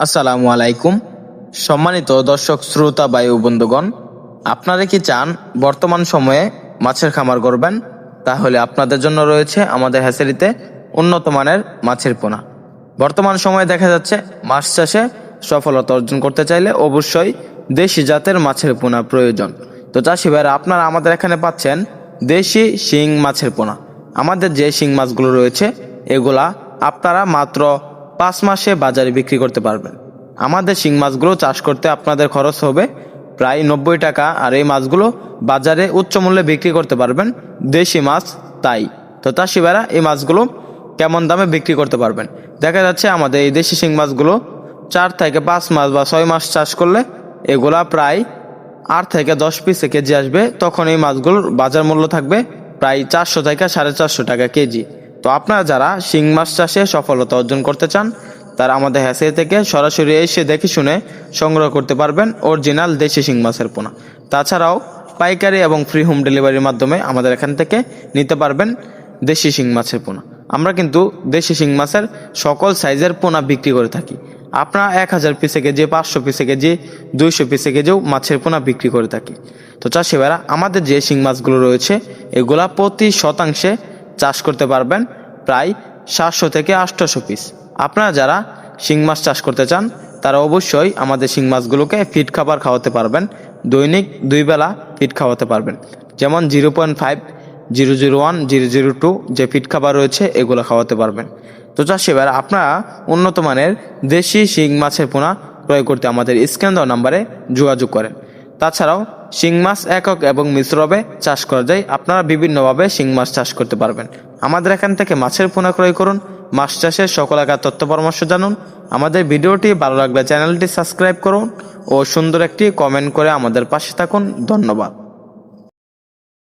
আসসালামু আলাইকুম। সম্মানিত দর্শক, শ্রোতা বায়ু বন্ধুগণ, আপনারা কি চান বর্তমান সময়ে মাছের খামার করবেন তাহলে আপনাদের জন্য রয়েছে আমাদের হ্যাচারিতে উন্নত মানের মাছের পোনা। বর্তমান সময়ে দেখা যাচ্ছে মাছ চাষে সফলতা অর্জন করতে চাইলে অবশ্যই দেশি জাতের মাছের পোনা প্রয়োজন। তো চাষি ভাইরা, আপনারা আমাদের এখানে পাচ্ছেন দেশি শিং মাছের পোনা। আমাদের যে শিং মাছগুলো রয়েছে, এগুলা আপনারা মাত্র পাঁচ মাসে বাজারে বিক্রি করতে পারবেন। আমাদের শিং মাছগুলো চাষ করতে আপনাদের খরচ হবে প্রায় নব্বই টাকা আর এই মাছগুলো বাজারে উচ্চ মূল্যে বিক্রি করতে পারবেন। দেশি মাছ, তাই। তো চাষি ভাইরা, এই মাছগুলো কেমন দামে বিক্রি করতে পারবেন? দেখা যাচ্ছে আমাদের এই দেশি শিং মাছগুলো চার থেকে পাঁচ মাস বা ছয় মাস চাষ করলে এগুলা প্রায় আট থেকে দশ পিসে কেজি আসবে। তখন এই মাছগুলোর বাজার মূল্য থাকবে প্রায় চারশো থেকে সাড়ে চারশো টাকা কেজি। তো আপনারা যারা শিং মাছ চাষে সফলতা অর্জন করতে চান, তারা আমাদের হ্যাসে থেকে সরাসরি এসে দেখে শুনে সংগ্রহ করতে পারবেন অরিজিনাল দেশি শিং মাছের পোনা। তাছাড়াও পাইকারি এবং ফ্রি হোম ডেলিভারির মাধ্যমে আমাদের এখান থেকে নিতে পারবেন দেশি শিং মাছের পোনা। আমরা কিন্তু দেশি শিং মাছের সকল সাইজের পোনা বিক্রি করে থাকি। আপনারা এক হাজার পিসে কেজি, পাঁচশো পিসে কেজি, দুইশো পিসে কেজিও মাছের পোনা বিক্রি করে থাকি। তো চাষি আমাদের যে শিং মাছগুলো রয়েছে, এগুলা প্রতি শতাংশে চাষ করতে পারবেন প্রায় সাতশো থেকে আটশোশো পিস আপনারা যারা শিং মাছ চাষ করতে চান, তারা অবশ্যই আমাদের শিং মাছগুলোকে ফিট খাবার খাওয়াতে পারবেন। দৈনিক দুই বেলা ফিট খাওয়াতে পারবেন। যেমন zero point five, zero zero one, zero zero two যে ফিট খাবার রয়েছে, এগুলো খাওয়াতে পারবেন। তো চাষি ভাইরা আপনারা উন্নত মানের দেশি শিং মাছের পোনা ক্রয় করতে আমাদের স্ক্যান দেওয়া নাম্বারে যোগাযোগ করেন। তাছাড়াও শিং মাছ একক এবং মিশ্রবে চাষ করা যায়। আপনারা বিভিন্নভাবে শিং মাছ চাষ করতে পারবেন। আমাদের এখান থেকে মাছের পোনা ক্রয় করুন, মাছ চাষের সকল আকার তথ্য পরামর্শ জানুন। আমাদের ভিডিওটি ভালো লাগলে চ্যানেলটি সাবস্ক্রাইব করুন ও সুন্দর একটি কমেন্ট করে আমাদের পাশে থাকুন। ধন্যবাদ।